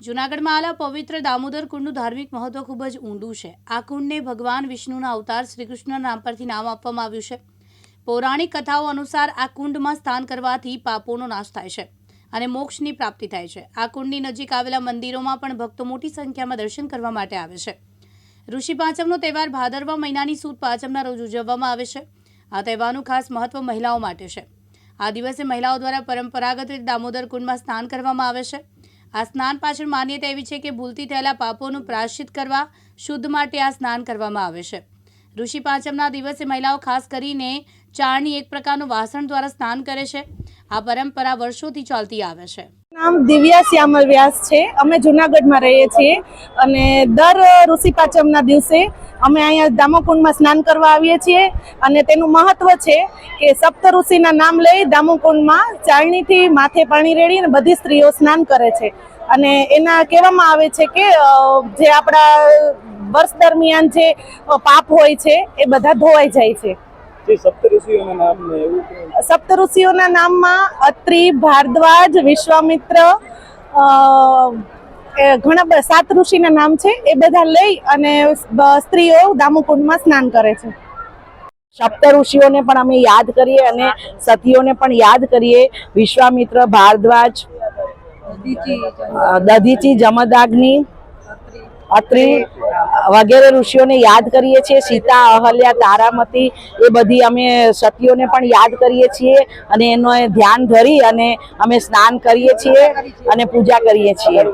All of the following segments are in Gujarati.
જૂનાગઢમાં આલા પવિત્ર દામોદર કુંડનું ધાર્મિક મહત્વ ખૂબ જ ઊંડું છે. આ કુંડને ભગવાન વિષ્ણુના અવતાર શ્રી કૃષ્ણના નામ પરથી નામ આપવામાં આવ્યું છે. પૌરાણિક કથાઓ અનુસાર આ કુંડમાં સ્નાન કરવાથી પાપોનો નાશ થાય છે અને મોક્ષની પ્રાપ્તિ થાય છે. આ કુંડની નજીક આવેલા મંદિરોમાં પણ ભક્તો મોટી સંખ્યામાં દર્શન કરવા માટે આવે છે. ઋષિ પાંચમનો તહેવાર ભાદરવા મહિનાની સુદ પાંચમના રોજ ઉજવવામાં આવે છે. આ તહેવારનું ખાસ મહત્વ મહિલાઓ માટે છે. આ દિવસે મહિલાઓ દ્વારા પરંપરાગત રીતે દામોદર કુંડમાં સ્નાન કરવામાં આવે છે. આ સ્નાન પાછળ માન્યતા એવી છે કે ભૂલથી થયેલા પાપોનું પ્રાશ્ચિત કરવા, શુદ્ધ માટે આ સ્નાન કરવામાં આવે છે. ઋષિ પાંચમના દિવસે મહિલાઓ ખાસ કરીને ચાળની એક પ્રકારનું વાસણ દ્વારા સ્નાન કરે છે. આ પરંપરા વર્ષોથી ચાલતી આવે છે. નામ દિવ્યા શ્યામલ વ્યાસ છે. અમે જુનાગઢમાં રહીએ છીએ અને દર ઋષિ પાંચમના દિવસે અમે અહીંયા દામોકુંડમાં સ્નાન કરવા આવીએ છીએ અને તેનું મહત્વ છે કે સપ્ત ઋષિના નામ લઈ દામોકુંડમાં ચાળણીથી માથે પાણી રેડીને બધી સ્ત્રીઓ સ્નાન કરે છે. અને એના કહેવામાં આવે છે કે જે આપણા વર્ષ દરમિયાન જે પાપ હોય છે, એ બધા ધોવાઈ જાય છે. સપ્ત ઋષિઓના નામમાં અત્રિ, ભારદ્વાજ, વિશ્વામિત્ર ઘણા સાત ઋષિના નામ છે. એ બધા લઈ અને સ્ત્રીઓ દામુકુંડમાં સ્નાન કરે છે. સપ્ત ઋષિઓને પણ અમે યાદ કરીએ અને સતીઓને પણ યાદ કરીએ. વિશ્વામિત્ર, ભારદ્વાજ દધીચી, જમદાગ્નિ, અત્રિ વગેરે ઋષિઓને યાદ કરીએ છીએ. સીતા, અહલ્યા, તારામતી એ બધી અમે સતીઓને પણ યાદ કરીએ છીએ અને એનો ધ્યાન ધરી અને અમે સ્નાન કરીએ છીએ અને પૂજા કરીએ છીએ.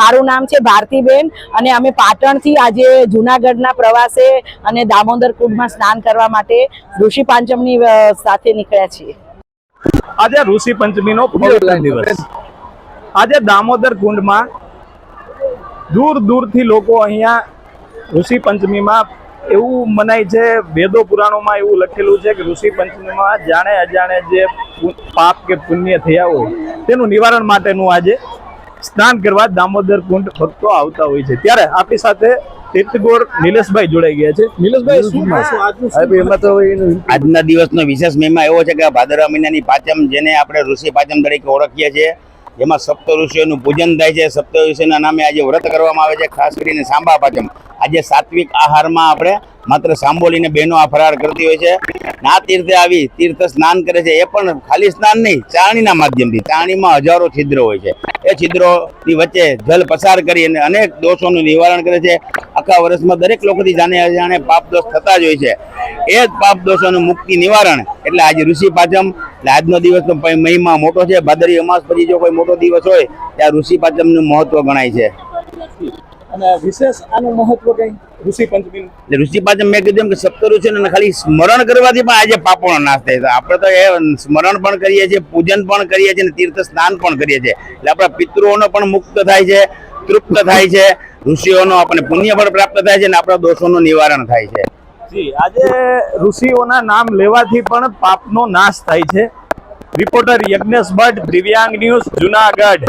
મારું નામ છે ભારતીબેન અને અમે પાટણથી આજે જુનાગઢના પ્રવાસે અને દામોદર કુંડમાં સ્નાન કરવા માટે ઋષિ પાંચમની સાથે નીકળ્યા છીએ. આજે ઋષિ પંચમીનો દિવસ. આજે દામોદર કુંડમાં દૂર દૂરથી લોકો અહીંયા ઋષિ પંચમીમાં એવું મનાય છે વેદો પુરાણોમાં એવું લખેલું છે કે ઋષિ પંચમીમાં જાણે અજાણે જે પાપ કે પુણ્ય થયા હોય તેનું નિવારણ માટેનું આજે સ્નાન કરવા દામોદર કુંડ ભક્તો આવતા હોય છે. ત્યારે આપણી સાથે તીર્થગોર નિલેશભાઈ જોડાઈ ગયા છે. નિલેશભાઈ શું આજનું એમાં તો આજના દિવસનો વિશેષ મહિમા એવો છે કે આ ભાદરવા મહિનાની પાચમ જેને આપણે ઋષિ પાંચમ તરીકે ઓળખીએ છીએ એમાં સપ્ત ઋષિઓનું પૂજન થાય છે. સપ્ત ઋષિના નામે આજે વ્રત કરવામાં આવે છે ખાસ કરીને સાંબા પાંચમ. આજે સાત્વિક આહારમાં આપણે માત્ર સાંભોલીને બહેનો આ ફરાર કરતી હોય છે. ના તીર્થે આવી, તીર્થ સ્નાન કરે છે. એ પણ ખાલી સ્નાન નહીં ચાણીના માધ્યમથી ચાણીમાં હજારો છિદ્રો હોય છે. એ છિદ્રોની વચ્ચે જલ પસાર કરી અને અનેક દોષોનું નિવારણ કરે છે. આખા વર્ષમાં દરેક લોકોથી જાણે અજાણે પાપ દોષ થતા જ હોય છે. એ જ પાપ દોષોનું મુક્તિ નિવારણ, એટલે આજે ઋષિ પાચમ, એટલે આજનો દિવસનો મહિમા મોટો છે. ભાદરી અમાસ પછી જો કોઈ મોટો દિવસ હોય, ત્યાં ઋષિ પાચમનું મહત્વ ગણાય છે. અને વિશેષ આનું મહત્વ કઈ? ઋષિ પંચમીનું? એટલે ઋષિ પાંચમ મેં કીધું એમ કે છે ઋષિઓને ખાલી સ્મરણ કરવાથી પણ આજે પાપોનો નાશ થાય છે. આપણે તો એ સ્મરણ પણ કરીએ છીએ પૂજન પણ કરીએ છીએ અને તીર્થ સ્નાન પણ કરીએ છીએ. એટલે આપણા પિતૃઓનો પણ મુક્ત થાય છે તૃપ્ત થાય છે ઋષિઓનો આપણને પુણ્ય પણ પ્રાપ્ત થાય છે અને આપણા દોષોનું નિવારણ થાય છે. જી આજે ઋષિઓના નામ લેવાથી પણ પાપનો નાશ થાય છે. રિપોર્ટર યજ્ઞેશ ભટ્ટ દિવ્યાંગ ન્યૂઝ જુનાગઢ.